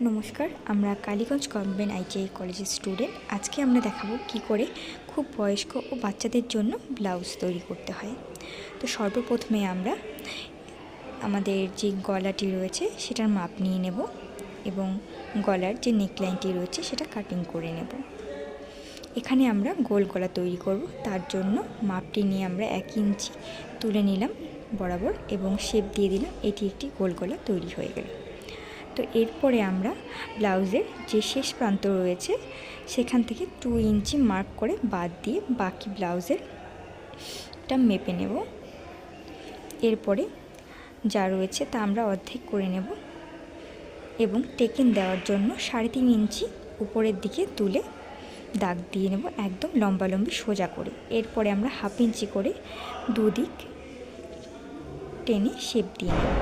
নমস্কার, আমরা Kaliganj government ITI কলেজের স্টুডেন্ট। আজকে আমরা দেখাবো কি করে খুব বয়স্ক ও বাচ্চাদের জন্য ব্লাউজ তৈরি করতে হয়। তো সর্বপ্রথমে আমরা আমাদের যে গলাটি রয়েছে, সেটার মাপ নিয়ে নেব এবং গলার যে নেকলাইনটি রয়েছে, সেটা কাটিং করে নেব। এখানে আমরা গোল গলা তৈরি করব, তার জন্য মাপটি নিয়ে আমরা এক ইঞ্চি তুলে নিলাম বরাবর এবং শেপ দিয়ে দিলাম, এটি একটি গোল গলা তৈরি হয়ে গেল। তো এরপরে আমরা ব্লাউজের যে শেষ প্রান্ত রয়েছে, সেখান থেকে টু ইঞ্চি মার্ক করে বাদ দিয়ে বাকি ব্লাউজের টা মেপে নেব। এরপরে যা রয়েছে তা আমরা অর্ধেক করে নেব এবং টেকেন দেওয়ার জন্য সাড়ে তিন ইঞ্চি উপরের দিকে তুলে দাগ দিয়ে নেব একদম লম্বালম্বি সোজা করে। এরপরে আমরা হাফ ইঞ্চি করে দুদিক টেনে শেপ দিয়ে নেব।